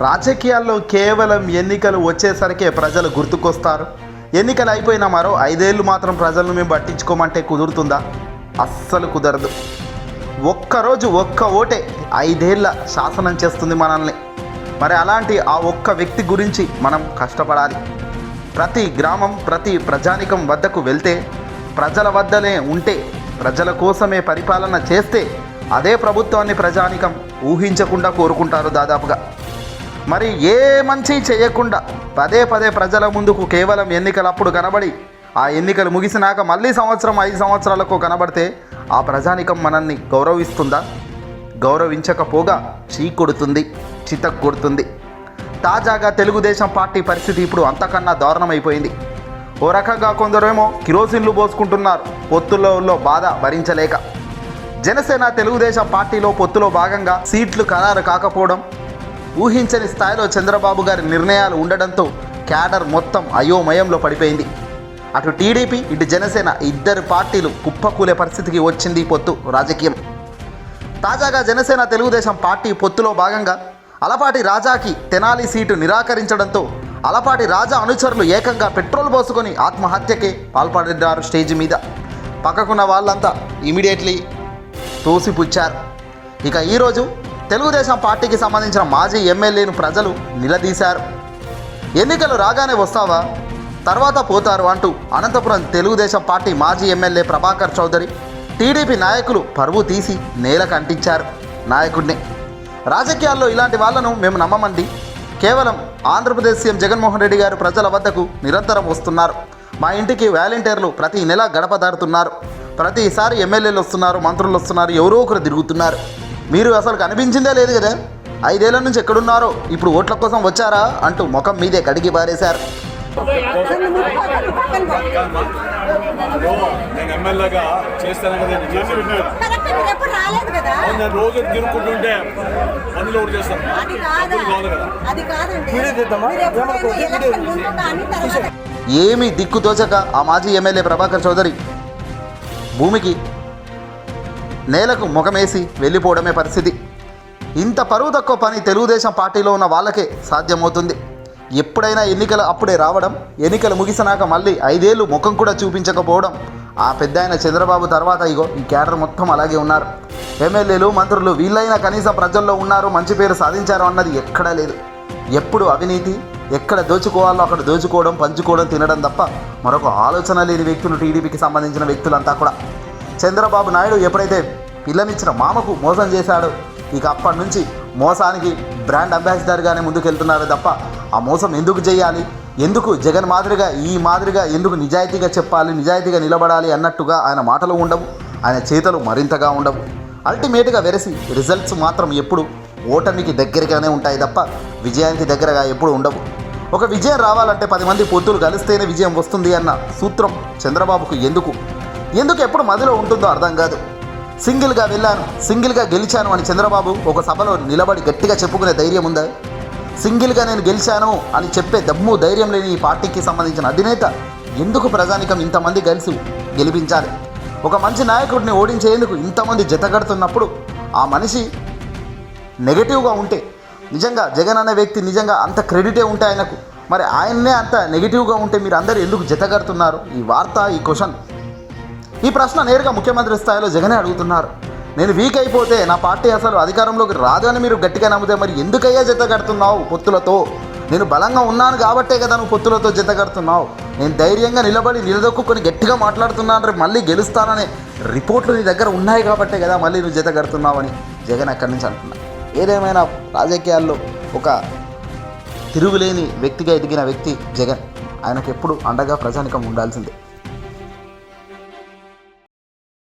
రాజకీయాల్లో కేవలం ఎన్నికలు వచ్చేసరికే ప్రజలు గుర్తుకొస్తారు. ఎన్నికలు అయిపోయిన మరో ఐదేళ్ళు మాత్రం ప్రజలను మేము పట్టించుకోమంటే కుదురుతుందా? అస్సలు కుదరదు. ఒక్కరోజు ఒక్క ఓటే ఐదేళ్ళ శాసనం చేస్తుంది మనల్ని. మరి అలాంటి ఆ ఒక్క వ్యక్తి గురించి మనం కష్టపడాలి. ప్రతి గ్రామం ప్రతి ప్రజానికం వద్దకు వెళ్తే ప్రజల వద్దనే ఉంటే ప్రజల కోసమే పరిపాలన చేస్తే అదే ప్రభుత్వాన్ని ప్రజానికం ఊహించకుండా కోరుకుంటారు దాదాపుగా. మరి ఏ మంచి చేయకుండా పదే పదే ప్రజల ముందుకు కేవలం ఎన్నికలప్పుడు కనబడి ఆ ఎన్నికలు ముగిసినాక మళ్ళీ సంవత్సరం ఐదు సంవత్సరాలకు కనబడితే ఆ ప్రజానికం మనల్ని గౌరవిస్తుందా? గౌరవించకపోగా చీ కొడుతుంది చితక్ కొడుతుంది. తాజాగా తెలుగుదేశం పార్టీ పరిస్థితి ఇప్పుడు అంతకన్నా దారుణమైపోయింది. ఓ రకంగా కొందరేమో కిరోసిన్లు పోసుకుంటున్నారు పొత్తుల్లో బాధ భరించలేక. జనసేన తెలుగుదేశం పార్టీలో పొత్తులో భాగంగా సీట్లు ఖరారు కాకపోవడం ఊహించని స్థాయిలో చంద్రబాబు గారి నిర్ణయాలు ఉండడంతో క్యాడర్ మొత్తం అయోమయంలో పడిపోయింది. అటు టీడీపీ ఇటు జనసేన ఇద్దరు పార్టీలు కుప్పకూలే పరిస్థితికి వచ్చింది పొత్తు రాజకీయం. తాజాగా జనసేన తెలుగుదేశం పార్టీ పొత్తులో భాగంగా అలపాటి రాజాకి తెనాలి సీటు నిరాకరించడంతో అలపాటి రాజా అనుచరులు ఏకంగా పెట్రోల్ పోసుకొని ఆత్మహత్యకే పాల్పడినారు స్టేజ్ మీద. పక్కకున్న వాళ్ళంతా ఇమీడియట్లీ తోసిపుచ్చారు. ఇక ఈరోజు తెలుగుదేశం పార్టీకి సంబంధించిన మాజీ ఎమ్మెల్యేను ప్రజలు నిలదీశారు. ఎన్నికలు రాగానే వస్తావా? తర్వాత పోతారు అంటూ అనంతపురం తెలుగుదేశం పార్టీ మాజీ ఎమ్మెల్యే ప్రభాకర్ చౌదరి టీడీపీ నాయకులు పరువు తీసి నేల కంటించారు నాయకుడిని. రాజకీయాల్లో ఇలాంటి వాళ్ళను మేము నమ్మమండి. కేవలం ఆంధ్రప్రదేశ్ సీఎం జగన్మోహన్ రెడ్డి గారు ప్రజల వద్దకు నిరంతరం వస్తున్నారు. మా ఇంటికి వాలంటీర్లు ప్రతి నెల గడపదాడుతున్నారు ప్రతిసారి ఎమ్మెల్యేలు వస్తున్నారు మంత్రులు వస్తున్నారు ఎవరో ఒకరు తిరుగుతున్నారు. మీరు అసలు కనిపించిందే లేదు కదా? ఐదేళ్ళ నుంచి ఎక్కడున్నారో? ఇప్పుడు ఓట్ల కోసం వచ్చారా? అంటూ ముఖం మీదే కడిగి పారేశారు. నేను ఎమ్మెల్యేగా చేస్తాను కదా నేను చేసి నేను రోజు పనులు ఒకటి చేస్తాను అది కాదు? ఏమీ దిక్కుతోచక ఆ మాజీ ఎమ్మెల్యే ప్రభాకర్ చౌదరి భూమికి నేలకు ముఖమేసి వెళ్ళిపోవడమే పరిస్థితి. ఇంత పరువు తక్కువ పని తెలుగుదేశం పార్టీలో ఉన్న వాళ్ళకే సాధ్యమవుతుంది. ఎప్పుడైనా ఎన్నికలు అప్పుడే రావడం ఎన్నికలు ముగిసినాక మళ్ళీ ఐదేళ్ళు ముఖం కూడా చూపించకపోవడం ఆ పెద్ద ఆయన చంద్రబాబు తర్వాత ఇగో ఈ క్యాడర్ మొత్తం అలాగే ఉన్నారు. ఎమ్మెల్యేలు మంత్రులు వీళ్ళైనా కనీసం ప్రజల్లో ఉన్నారు మంచి పేరు సాధించారు అన్నది ఎక్కడా లేదు. ఎప్పుడు అవినీతి ఎక్కడ దోచుకోవాలో అక్కడ దోచుకోవడం పంచుకోవడం తినడం తప్ప మరొక ఆలోచన లేని వ్యక్తులు టీడీపీకి సంబంధించిన వ్యక్తులంతా కూడా. చంద్రబాబు నాయుడు ఎప్పుడైతే పిల్లనిచ్చిన మామకు మోసం చేశాడో ఇక అప్పటి నుంచి మోసానికి బ్రాండ్ అంబాసిడర్గానే ముందుకెళ్తున్నారు తప్ప ఆ మోసం ఎందుకు చేయాలి? ఎందుకు జగన్ మాదిరిగా ఈ మాదిరిగా ఎందుకు నిజాయితీగా చెప్పాలి నిజాయితీగా నిలబడాలి అన్నట్టుగా ఆయన మాటలు ఉండవు. ఆయన చేతలు మరింతగా ఉండవు. అల్టిమేట్గా వెరసి రిజల్ట్స్ మాత్రం ఎప్పుడు ఓటమికి దగ్గరగానే ఉంటాయి తప్ప విజయానికి దగ్గరగా ఎప్పుడు ఉండవు. ఒక విజయం రావాలంటే పది మంది పొత్తులు కలిస్తేనే విజయం వస్తుంది అన్న సూత్రం చంద్రబాబుకు ఎందుకు? ఎందుకు ఎప్పుడు మదిలో ఉంటుందో అర్థం కాదు. సింగిల్గా వెళ్ళాను సింగిల్గా గెలిచాను అని చంద్రబాబు ఒక సభలో నిలబడి గట్టిగా చెప్పుకునే ధైర్యం ఉందా? సింగిల్గా నేను గెలిచాను అని చెప్పే దమ్ము ధైర్యం లేని ఈ పార్టీకి సంబంధించిన అధినేత ఎందుకు ప్రజానికం ఇంతమంది కలిసి గెలిపించాలి? ఒక మంచి నాయకుడిని ఓడించేందుకు ఇంతమంది జతగడుతున్నప్పుడు ఆ మనిషి నెగటివ్గా ఉంటే నిజంగా జగన్ అనే వ్యక్తి నిజంగా అంత క్రెడిటే ఉంటే ఆయనకు. మరి ఆయన్నే అంత నెగిటివ్గా ఉంటే మీరు అందరూ ఎందుకు జతగడుతున్నారు ఈ వార్త ఈ క్వశ్చన్ ఈ ప్రశ్న నేరుగా ముఖ్యమంత్రి స్థాయిలో జగనే అడుగుతున్నారు. నేను వీక్ అయిపోతే నా పార్టీ అసలు అధికారంలోకి రాదు అని మీరు గట్టిగా నమ్మితే మరి ఎందుకయ్యా జత కడుతున్నావు పొత్తులతో? నేను బలంగా ఉన్నాను కాబట్టే కదా నువ్వు పొత్తులతో జత కడుతున్నావు. నేను ధైర్యంగా నిలబడి నిలదొక్కుని గట్టిగా మాట్లాడుతున్నాను రేపు మళ్ళీ గెలుస్తాననే రిపోర్ట్లు నీ దగ్గర ఉన్నాయి కాబట్టే కదా మళ్ళీ నువ్వు జత కడుతున్నావని జగన్ అక్కడి నుంచి అంటున్నా. ఏదేమైనా రాజకీయాల్లో ఒక తిరుగులేని వ్యక్తిగా ఎదిగిన వ్యక్తి జగన్. ఆయనకు ఎప్పుడు అండగా ప్రజానికం ఉండాల్సిందే.